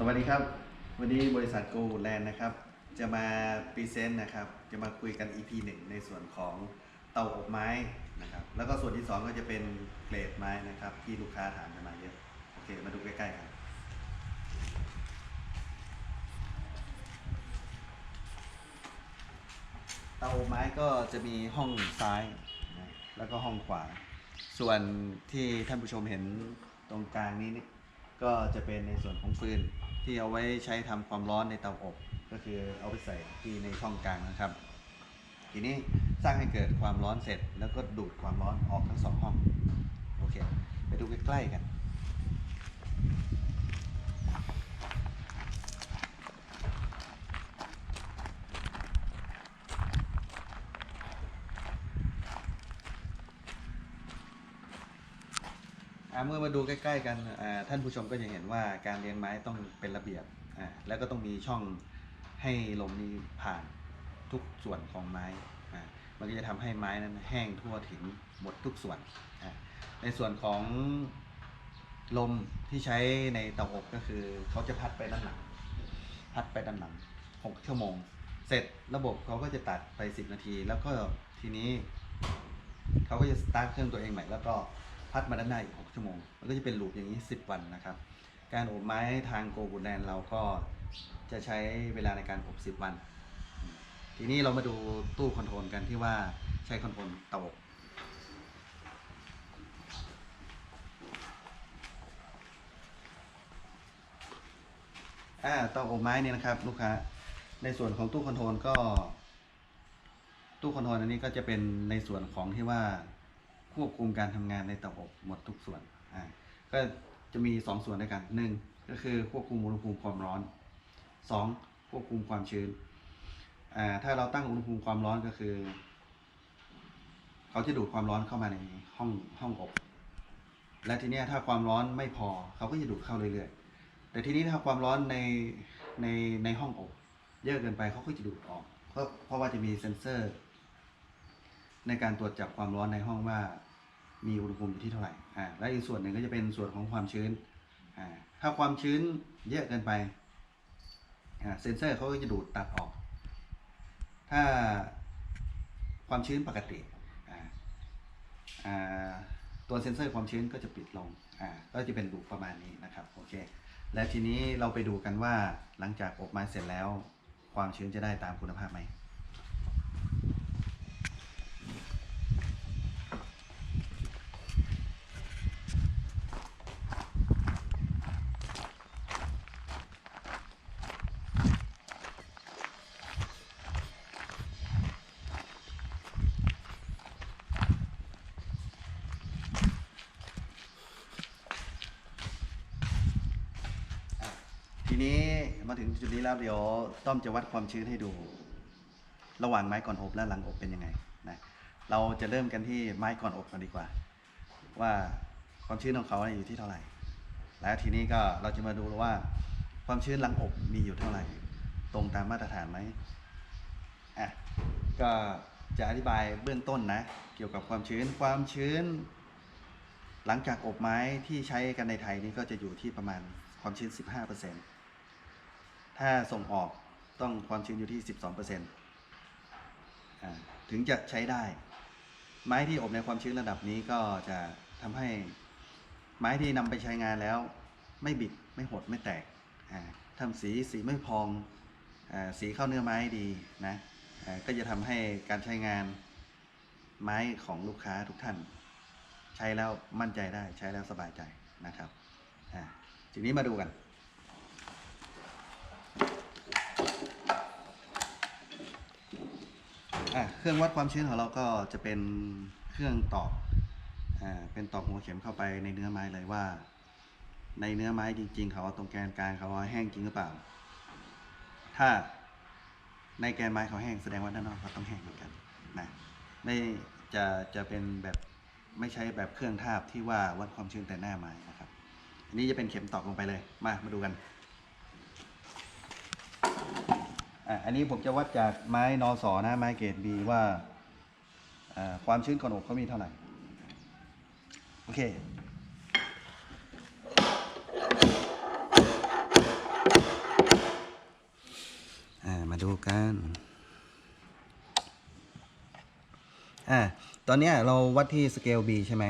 สวัสดีครับ วันนี้บริษัทโกลแลนด์นะครับ จะมาพรีเซนต์นะครับ จะมาคุยกัน EP 1 ในส่วนของเตาอบไม้นะครับ แล้วก็ส่วนที่ 2 ก็จะเป็นเกรดไม้นะครับ ที่ลูกค้าถามกันมาเยอะ โอเค มาดูใกล้ๆกันเตาอบไม้ก็จะมีห้องซ้ายนะแล้วก็ห้องขวา ส่วนที่ท่านผู้ชมเห็นตรงกลางนี้นี่ก็จะเป็นในส่วนของฟืน ที่เอาไว้ใช้ทำความร้อนในเตาอบ ก็คือเอาไปใส่ที่ในช่องกลางนะครับ ทีนี้สร้างให้เกิดความร้อนเสร็จ แล้วก็ดูดความร้อนออกทั้งสองห้อง โอเค ไปดูใกล้ๆกัน อ่าเมื่อมาดูใกล้ ๆ กันอ่าท่านผู้ชมก็จะเห็นว่าการเลี้ยงไม้ต้องเป็นระเบียบอ่าแล้วก็ต้องมีช่องให้ลมนี้ผ่านทุกส่วนของไม้อ่ามันก็จะทำให้ไม้นั้นแห้งทั่วถึงหมดทุกส่วนอ่าในส่วนของลมที่ใช้ในเตาอบก็คือเขาจะพัดไปด้านหลัง พัดไปด้านหลัง6ชั่วโมง เสร็จระบบเขาก็จะตัดไป10นาที แล้วก็ทีนี้เขาก็จะสตาร์ทเครื่องตัวเองใหม่แล้วก็ พัดมาด้านหน้าอีก6ชั่วโมง มันก็จะเป็นลูปอย่างนี้ 10 วันนะครับ การอบไม้ทางโกบูแลนด์เราก็จะใช้เวลาในการอบ 10 วัน ทีนี้เรามาดูตู้คอนโทรลกันที่ว่าใช้คอนโทรลเตาอบอ่าเตาอบไม้เนี่ยนะครับ ลูกค้า ในส่วนของตู้คอนโทรลก็ ตู้คอนโทรลอันนี้ก็จะเป็นในส่วนของที่ว่า ควบคุมการทำงานในเตาอบหมดทุกส่วนอ่าก็จะมีสองส่วนด้วยกันหนึ่งก็คือควบคุมอุณหภูมิความร้อนสองควบคุมความชื้นอ่าถ้าเราตั้งอุณหภูมิความร้อนก็คือ เขาจะดูดความร้อนเข้ามาในห้องห้องอบ และทีนี้ถ้าความร้อนไม่พอเขาก็จะดูดเข้าเรื่อยๆ แต่ทีนี้ถ้าความร้อนในในในห้องอบ เยอะเกินไปเขาก็จะดูดออกเพราะเพราะว่าจะมีเซ็นเซอร์ ในการตรวจจับความร้อนในห้องว่า มีอุณหภูมิอยู่ที่เท่าไหร่อ่าและอีกส่วนหนึ่งก็จะเป็นส่วนของความชื้นอ่าถ้าความชื้นเยอะเกินไปอ่าเซนเซอร์เขาก็จะดูดตัดออก ถ้าความชื้นปกติอ่าอ่าตัวเซ็นเซอร์ความชื้นก็จะปิดลงอ่าก็จะเป็นลูปประมาณนี้นะครับโอเคและทีนี้เราไปดูกันว่าหลังจากอบม้เสร็จแล้ว ความชื้นจะได้ตามคุณภาพไหม ทีนี้ มาถึงจุดนี้แล้วเดี๋ยวต้อมจะวัดความชื้นให้ดู ระหว่างไม้ก่อนอบและหลังอบเป็นยังไงนะเราจะเริ่มกันที่ไม้ก่อนอบกันดีกว่า ว่าความชื้นของเขาอยู่ที่เท่าไหร่ แล้วทีนี้ก็เราจะมาดูว่า ความชื้นหลังอบมีอยู่เท่าไหร่ ตรงตามมาตรฐานไหมอะก็จะอธิบายเบื้องต้นนะ เกี่ยวกับความชื้นความชื้น หลังจากอบไม้ที่ใช้กันในไทยนี่ก็จะอยู่ที่ประมาณความชื้น 15% ถ้าส่งออกต้องความชื้นอยู่ที่ 12%อ่าถึงจะใช้ได้ ไม้ที่อบในความชื้นระดับนี้ก็จะทำให้ไม้ที่นำไปใช้งานแล้ว ไม่บิดไม่หดไม่แตกทำสีสีไม่พองอสีเข้าเนื้อไม้ดีนะก็จะทำให้การใช้งานไม้ของลูกค้าทุกท่าน ใช้แล้วมั่นใจได้ใช้แล้วสบายใจนะครับทีนี้มาดูกัน อะเครื่องวัดความชื้นของเราก็จะเป็นเครื่องตอกอ่าเป็นตอกหัวเข็มเข้าไปในเนื้อไม้เลยว่า ในเนื้อไม้จริง ๆ เขาตรงแกนกลางเขาแห้งจริงหรือเปล่า ถ้าในแกนไม้เขาแห้งแสดงว่าด้านนอกเขาต้องแห้งเหมือนกันนะไม่จะจะเป็นแบบไม่ใช้แบบเครื่องทาบที่ว่าวัดความชื้นแต่หน้าไม้นะครับ อันนี้จะเป็นเข็มตอกลงไปเลย มามาดูกัน อันนี้ผมจะวัดจากไม้นอสอนะไม้เกรดบีว่าความชื้นขนมเขามีเท่าไหร่ โอเคมาดูกันอ่ตอนนี้เราวัดที่สเกล B ใช่ไหม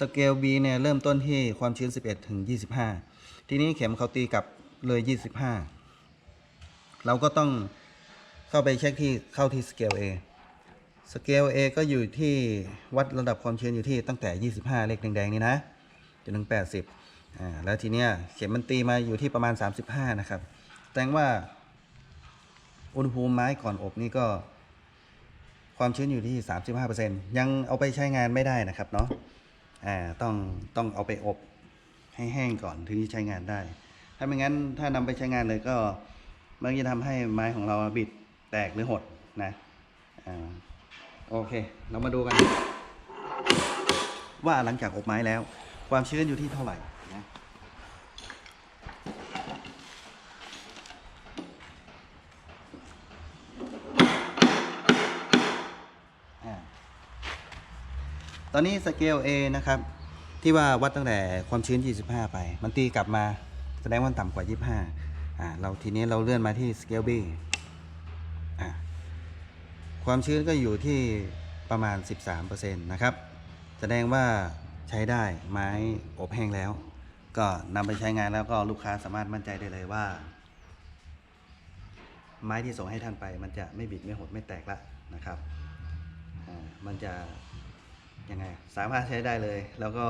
สเกล B เนี่ยเริ่มต้นที่ความชื้น 11 ถึง 25 ทีนี้เข็มเขาตีกับเลย 25 เราก็ต้องเข้าไปเช็คที่เข้าที่สเกล A สเกล A ก็อยู่ที่วัดระดับความชื้นอยู่ที่ตั้งแต่ 25 เลขแดงๆนี่นะจนถึง 80อ่าแล้วทีเนี้ยเข็มมันตีมาอยู่ที่ประมาณ 35 นะครับ แสดงว่าอุณหภูมิไม้ก่อนอบนี่ก็ความชื้นอยู่ที่ 35%ยังเอาไปใช้งานไม่ได้นะครับเนาะอ่าต้องต้องเอาไปอบให้แห้งก่อนถึงจะใช้งานได้ ถ้าไม่งั้นถ้านำไปใช้งานเลยก็ มันจะทำให้ไม้ของเราบิดแตกหรือหดนะอ่าโอเค เรามาดูกัน ว่าหลังจากอบไม้แล้ว ความชื้นอยู่ที่เท่าไหร่นะตอนนี้สเกล A นะครับ ที่ว่าวัดตั้งแต่ความชื้น 25 ไป มันตีกลับมาแสดงว่าต่ำกว่า 25 อ่าเราทีนี้เราเลื่อนมาที่สเกล B อ่าความชื้นก็อยู่ที่ประมาณ 13%นะครับ แสดงว่าใช้ได้ไม้อบแห้งแล้ว ก็นำไปใช้งานแล้วก็ลูกค้าสามารถมั่นใจได้เลยว่า ไม้ที่ส่งให้ท่านไป มันจะไม่บิดไม่หดไม่แตกละนะครับมันจะยังไงสามารถใช้ได้เลย แล้วก็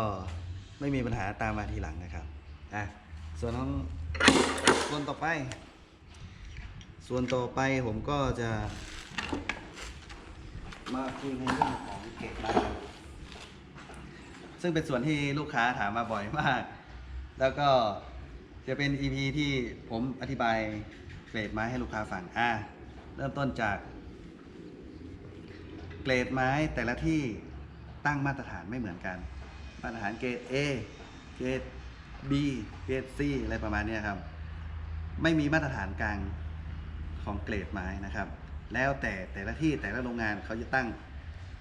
ไม่มีปัญหาตามมาทีหลังนะครับอะส่วนของ ส่วนต่อไป ส่วนต่อไปผมก็จะ มาคุยในเรื่องของเกรดไม้ซึ่งเป็นส่วนที่ลูกค้าถามมาบ่อยมาก แล้วก็จะเป็น EP ที่ผมอธิบายเกรดไม้ให้ลูกค้าฟังอ่าเริ่มต้นจาก เกรดไม้แต่ละที่ตั้งมาตรฐานไม่เหมือนกัน มาตรฐานเกรด A เกรด B เกรด C อะไรประมาณนี้ครับ ไม่มีมาตรฐานกลางของเกรดไม้นะครับ แล้วแต่แต่ละที่แต่ละโรงงานเขาจะตั้ง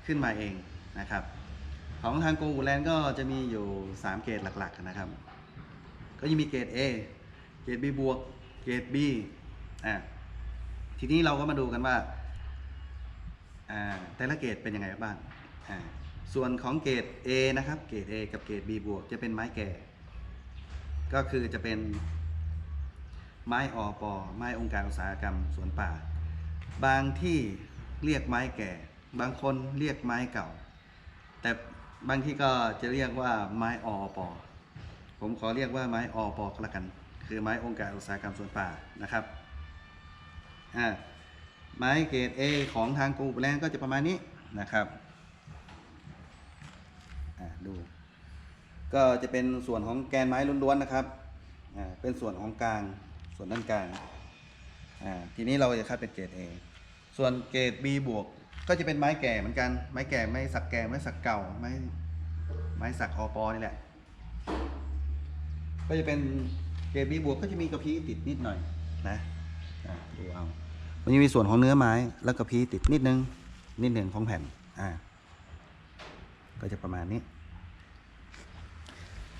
ขึ้นมาเองนะครับ ของทางโกอูแลนด์ก็จะมีอยู่ 3 เกรดหลักๆนะครับ ก็จะมีเกรด A เกรด B บวกเกรด B อ่าทีนี้เราก็มาดูกันว่าอ่าแต่ละเกรดเป็นยังไงบ้างอ่าส่วนของเกรด A นะครับ เกรด A กับเกรด B บวกจะเป็นไม้แก่ ก็คือจะเป็นไม้อปอไม้องค์การอุตสาหกรรมสวนป่า บางที่เรียกไม้แก่ บางคนเรียกไม้เก่า แต่บางที่ก็จะเรียกว่าไม้อปอผมขอเรียกว่าไม้อปอก็แล้วกัน คือไม้องค์การอุตสาหกรรมสวนป่านะครับอ่าไม้เกรด A ของทางกรุงแลนด์ก็จะประมาณนี้นะครับ อ่าดู ก็จะเป็นส่วนของแกนไม้ล้วนๆนะครับเป็นส่วนของกลางส่วนด้านกลางทีนี้เราจะคัดเป็นเกรด A ส่วนเกรด B บวกก็จะเป็นไม้แก่เหมือนกัน ไม้แก่ไม้สักแก่ไม้สักเก่าไม้ไม้สักอปอนี่แหละ ก็จะเป็นเกรด B บวกก็จะมีกระพี้ติดนิดหน่อยนะดูเอามันจะมีส่วนของเนื้อไม้แล้วกระพี้ติดนิดนึงนิดหนึ่งของแผ่นอ่าก็จะประมาณนี้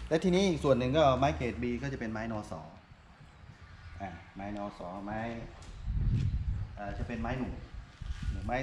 และทีนี้อีกส่วนหนึ่งก็ไม้เกรด B ก็จะเป็นไม้นอสออ่าไม้นอสอไม้อ่าจะเป็นไม้หนุ่มหรือไม้